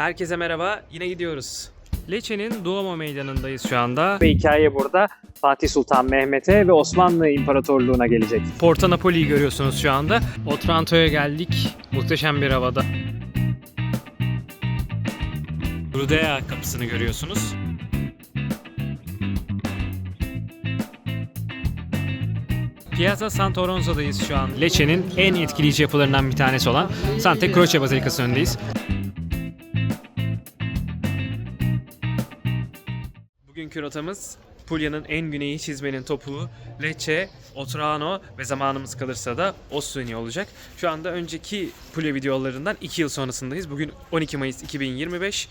Herkese merhaba. Yine gidiyoruz. Leçe'nin Duomo Meydanı'ndayız şu anda. Ve hikaye burada Fatih Sultan Mehmet'e ve Osmanlı İmparatorluğu'na gelecek. Porta Napoli'yi görüyorsunuz şu anda. Otranto'ya geldik. Muhteşem bir havada. Rudea kapısını görüyorsunuz. Piazza Sant'Oronzo'dayız şu an. Lecce'nin en etkileyici yapılarından bir tanesi olan Santa Croce Bazilikası'nın önündeyiz. Bugünkü rotamız Pulya'nın en güneyi çizmenin topuğu Lecce, Otrano ve zamanımız kalırsa da Ossuni olacak. Şu anda önceki Pulya videolarından 2 yıl sonrasındayız. Bugün 12 Mayıs 2025.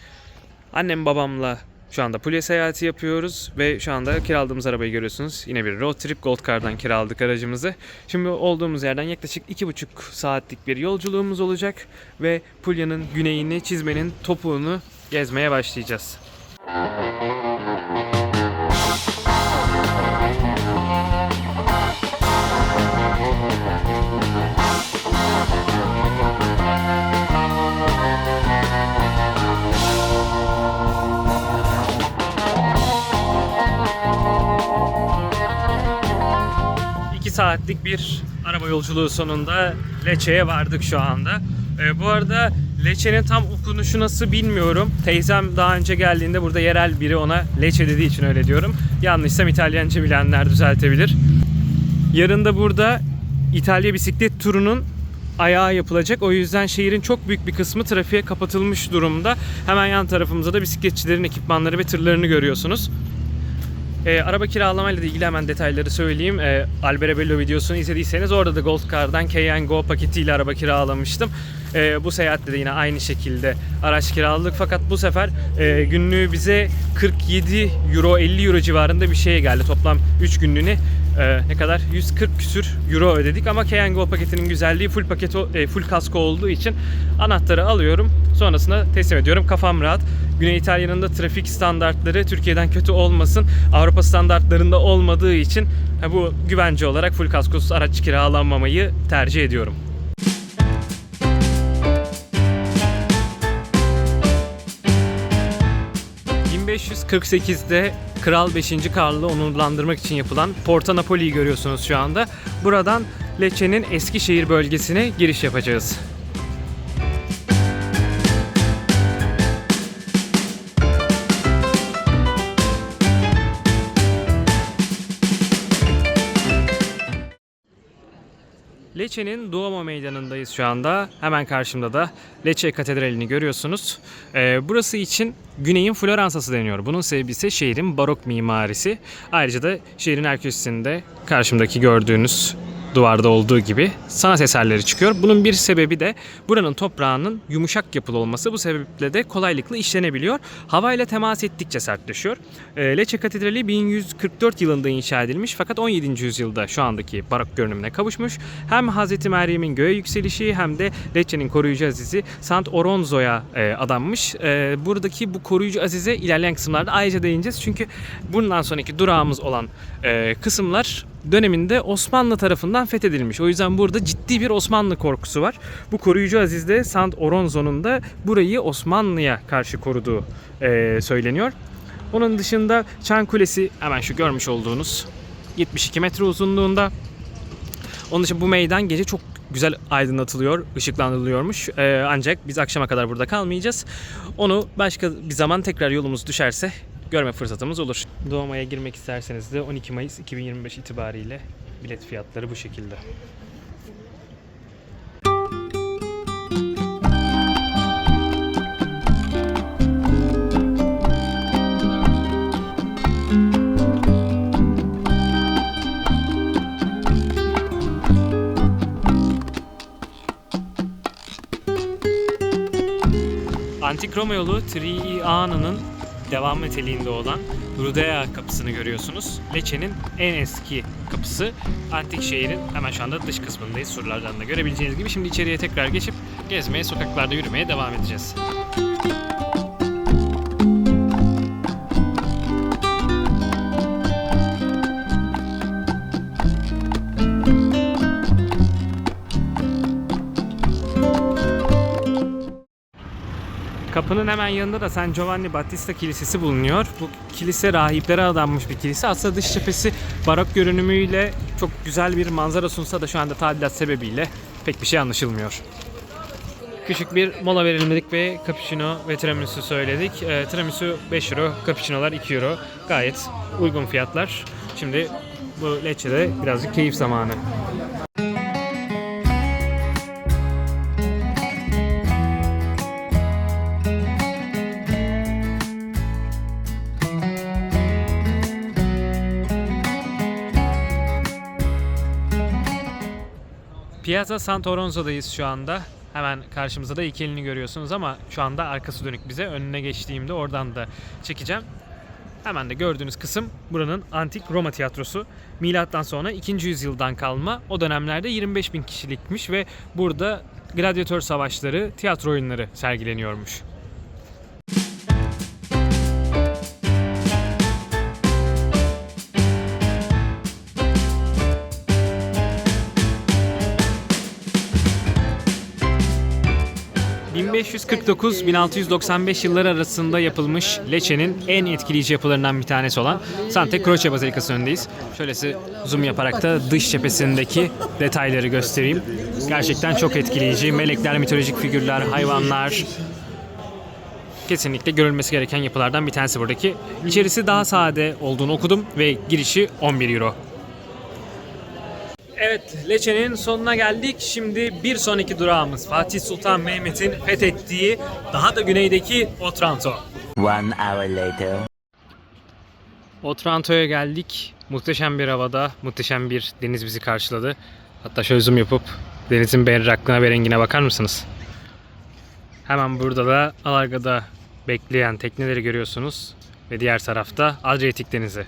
Annem babamla şu anda Pulya seyahati yapıyoruz ve şu anda kiraladığımız arabayı görüyorsunuz. Yine bir road trip Gold Car'dan kiraladık aracımızı. Şimdi olduğumuz yerden yaklaşık 2,5 saatlik bir yolculuğumuz olacak ve Pulya'nın güneyini çizmenin topuğunu gezmeye başlayacağız. İki saatlik bir araba yolculuğu sonunda Lecce'ye vardık şu anda. Ee, bu arada Lecce'nin tam okunuşu nasıl bilmiyorum. Teyzem daha önce geldiğinde burada yerel biri ona Lecce dediği için öyle diyorum. Yanlışsam İtalyanca bilenler düzeltebilir. Yarın da burada İtalya bisiklet turunun ayağı yapılacak. O yüzden şehrin çok büyük bir kısmı trafiğe kapatılmış durumda. Hemen yan tarafımızda da bisikletçilerin ekipmanları ve tırlarını görüyorsunuz. E, araba kiralamayla da ilgili hemen detayları söyleyeyim. E, Alberabello videosunu izlediyseniz orada da Gold Car'dan Cayenne Go paketiyle araba kiralamıştım. E, bu seyahatte de yine aynı şekilde araç kiraladık. Fakat bu sefer e, günlüğü bize 47 euro 50 euro civarında bir şeye geldi. Toplam 3 günlüğüne e, ne kadar 140 küsür euro ödedik ama Cayenne Go paketinin güzelliği full paket e, full kasko olduğu için anahtarı alıyorum. Sonrasında teslim ediyorum. Kafam rahat. Güney İtalya'nın da trafik standartları Türkiye'den kötü olmasın. Avrupa standartlarında olmadığı için bu güvence olarak full kaskosuz araç kiralanmamayı tercih ediyorum. ...1548'de Kral 5. Karl'ı onurlandırmak için yapılan Porta Napoli'yi görüyorsunuz şu anda. Buradan Lecce'nin Eskişehir bölgesine giriş yapacağız. Lecce'nin Duomo Meydanı'ndayız şu anda. Hemen karşımda da Lecce Katedrali'ni görüyorsunuz. Ee, burası için Güney'in Floransa'sı deniyor. Bunun sebebi ise şehrin barok mimarisi. Ayrıca da şehrin her köşesinde karşımdaki gördüğünüz duvarda olduğu gibi sanat eserleri çıkıyor. Bunun bir sebebi de buranın toprağının yumuşak yapılı olması. Bu sebeple de kolaylıkla işlenebiliyor. Havayla temas ettikçe sertleşiyor. E, Lecce Katedrali 1144 yılında inşa edilmiş fakat 17. yüzyılda şu andaki barok görünümüne kavuşmuş. Hem Hz. Meryem'in göğe yükselişi hem de Lecce'nin koruyucu azizi Sant Oronzo'ya e, adanmış. E, buradaki bu koruyucu azize ilerleyen kısımlarda ayrıca değineceğiz. Çünkü bundan sonraki durağımız olan e, kısımlar döneminde Osmanlı tarafından fethedilmiş. O yüzden burada ciddi bir Osmanlı korkusu var. Bu koruyucu azizde Sant Oronzo'nun da burayı Osmanlı'ya karşı koruduğu e, söyleniyor. Onun dışında Çan Kulesi hemen şu görmüş olduğunuz 72 metre uzunluğunda. Onun dışında bu meydan gece çok güzel aydınlatılıyor, ışıklandırılıyormuş. Ee, ancak biz akşama kadar burada kalmayacağız. Onu başka bir zaman tekrar yolumuz düşerse görme fırsatımız olur. Doğmaya girmek isterseniz de 12 Mayıs 2025 itibariyle bilet fiyatları bu şekilde. Antik Roma yolu Triana'nın devam niteliğinde olan Rudea kapısını görüyorsunuz. Lecce'nin en eski kapısı. Antik şehrin hemen şu anda dış kısmındayız surlardan da görebileceğiniz gibi. Şimdi içeriye tekrar geçip gezmeye, sokaklarda yürümeye devam edeceğiz. Kapı Yapının hemen yanında da San Giovanni Battista Kilisesi bulunuyor. Bu kilise rahiplere adanmış bir kilise. Aslında dış cephesi barok görünümüyle çok güzel bir manzara sunsa da şu anda tadilat sebebiyle pek bir şey anlaşılmıyor. Küçük bir mola verelim dedik ve cappuccino ve tiramisu söyledik. E, tiramisu 5 euro, cappuccinolar 2 euro. Gayet uygun fiyatlar. Şimdi bu Lecce'de birazcık keyif zamanı. Piazza Sant'Oronzo'dayız şu anda. Hemen karşımızda da iki elini görüyorsunuz ama şu anda arkası dönük bize. Önüne geçtiğimde oradan da çekeceğim. Hemen de gördüğünüz kısım buranın antik Roma tiyatrosu. Milattan sonra 2. yüzyıldan kalma. O dönemlerde 25 bin kişilikmiş ve burada gladyatör savaşları, tiyatro oyunları sergileniyormuş. ...1549-1695 yılları arasında yapılmış Lecce'nin en etkileyici yapılarından bir tanesi olan Santa Croce Bazilikası önündeyiz. Şöyle size zoom yaparak da dış cephesindeki detayları göstereyim. Gerçekten çok etkileyici. Melekler, mitolojik figürler, hayvanlar... Kesinlikle görülmesi gereken yapılardan bir tanesi buradaki. İçerisi daha sade olduğunu okudum ve girişi 11 euro. Evet, Lecce'nin sonuna geldik. Şimdi bir sonraki durağımız Fatih Sultan Mehmet'in fethettiği daha da güneydeki Otranto. One hour later. Otranto'ya geldik. Muhteşem bir havada, muhteşem bir deniz bizi karşıladı. Hatta şöyle zoom yapıp denizin berraklığına ve rengine bakar mısınız? Hemen burada da Alarga'da bekleyen tekneleri görüyorsunuz. Ve diğer tarafta Adriyatik Denizi.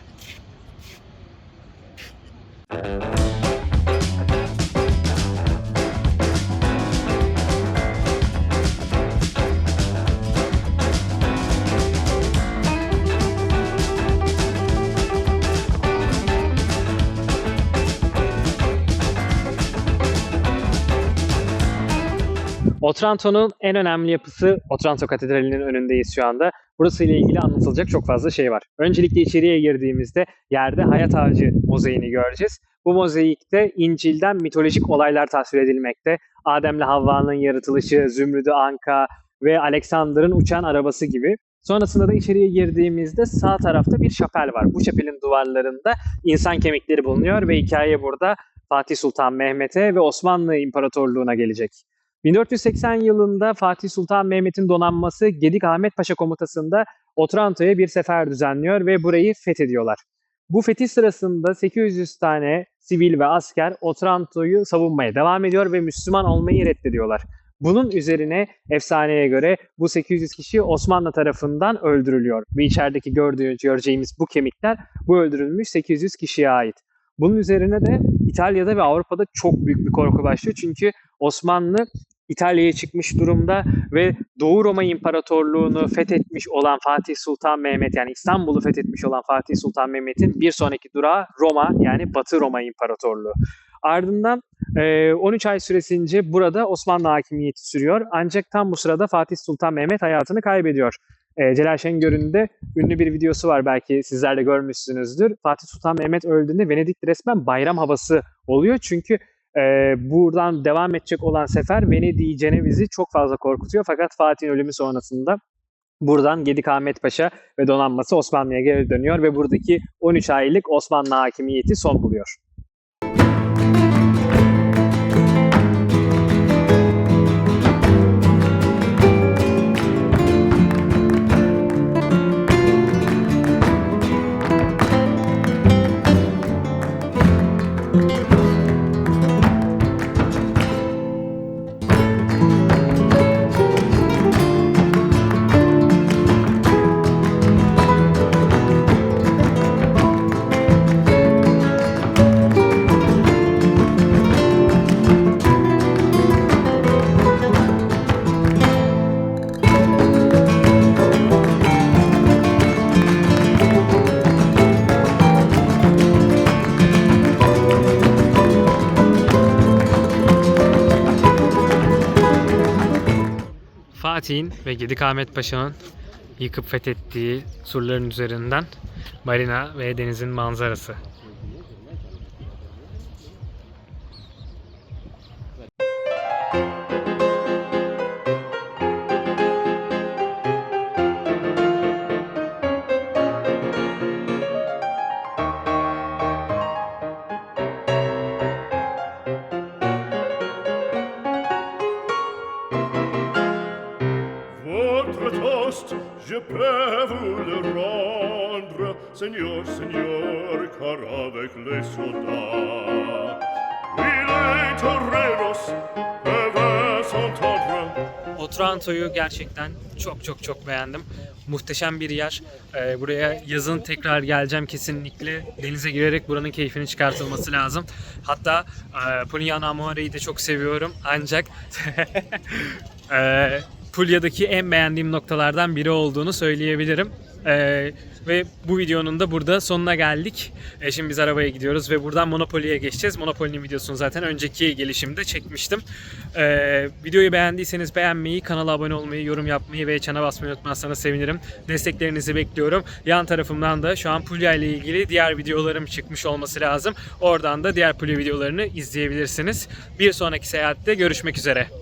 Otranto'nun en önemli yapısı Otranto Katedrali'nin önündeyiz şu anda. Burası ile ilgili anlatılacak çok fazla şey var. Öncelikle içeriye girdiğimizde yerde hayat ağacı mozaiğini göreceğiz. Bu mozaikte İncil'den mitolojik olaylar tasvir edilmekte. Adem'le Havva'nın yaratılışı, Zümrüdü Anka ve Alexander'ın uçan arabası gibi. Sonrasında da içeriye girdiğimizde sağ tarafta bir şapel var. Bu şapelin duvarlarında insan kemikleri bulunuyor ve hikaye burada Fatih Sultan Mehmet'e ve Osmanlı İmparatorluğu'na gelecek. 1480 yılında Fatih Sultan Mehmet'in donanması Gedik Ahmet Paşa komutasında Otranto'ya bir sefer düzenliyor ve burayı fethediyorlar. Bu fetih sırasında 800 tane sivil ve asker Otranto'yu savunmaya devam ediyor ve Müslüman olmayı reddediyorlar. Bunun üzerine efsaneye göre bu 800 kişi Osmanlı tarafından öldürülüyor. Ve içerideki gördüğünüz, göreceğimiz bu kemikler bu öldürülmüş 800 kişiye ait. Bunun üzerine de İtalya'da ve Avrupa'da çok büyük bir korku başlıyor. Çünkü Osmanlı İtalya'ya çıkmış durumda ve Doğu Roma İmparatorluğu'nu fethetmiş olan Fatih Sultan Mehmet yani İstanbul'u fethetmiş olan Fatih Sultan Mehmet'in bir sonraki durağı Roma yani Batı Roma İmparatorluğu. Ardından 13 ay süresince burada Osmanlı hakimiyeti sürüyor. Ancak tam bu sırada Fatih Sultan Mehmet hayatını kaybediyor. Celal Şengör'ün de ünlü bir videosu var belki sizler de görmüşsünüzdür. Fatih Sultan Mehmet öldüğünde Venedik'te resmen bayram havası oluyor. Çünkü e, buradan devam edecek olan sefer Venedik'i, Ceneviz'i çok fazla korkutuyor. Fakat Fatih'in ölümü sonrasında buradan Gedik Ahmet Paşa ve donanması Osmanlı'ya geri dönüyor ve buradaki 13 aylık Osmanlı hakimiyeti son buluyor. Fatih'in ve Gedik Ahmet Paşa'nın yıkıp fethettiği surların üzerinden marina ve denizin manzarası. Je peux vous le rendre, Seigneur, Seigneur, car avec les soldats, oui, les toreros peuvent s'entendre. Otranto'yu gerçekten çok çok çok beğendim. Muhteşem bir yer. Ee, buraya yazın tekrar geleceğim kesinlikle. Denize girerek buranın keyfini çıkartılması lazım. Hatta e, Puliana Amore'yi de çok seviyorum. Ancak e, Pulya'daki en beğendiğim noktalardan biri olduğunu söyleyebilirim. E, ve bu videonun da burada sonuna geldik. E, şimdi biz arabaya gidiyoruz ve buradan Monopoly'ye geçeceğiz. Monopoly'nin videosunu zaten önceki gelişimde çekmiştim. E, videoyu beğendiyseniz beğenmeyi, kanala abone olmayı, yorum yapmayı ve çana basmayı unutmazsanız sevinirim. Desteklerinizi bekliyorum. Yan tarafımdan da şu an Pulya ile ilgili diğer videolarım çıkmış olması lazım. Oradan da diğer Pulya videolarını izleyebilirsiniz. Bir sonraki seyahatte görüşmek üzere.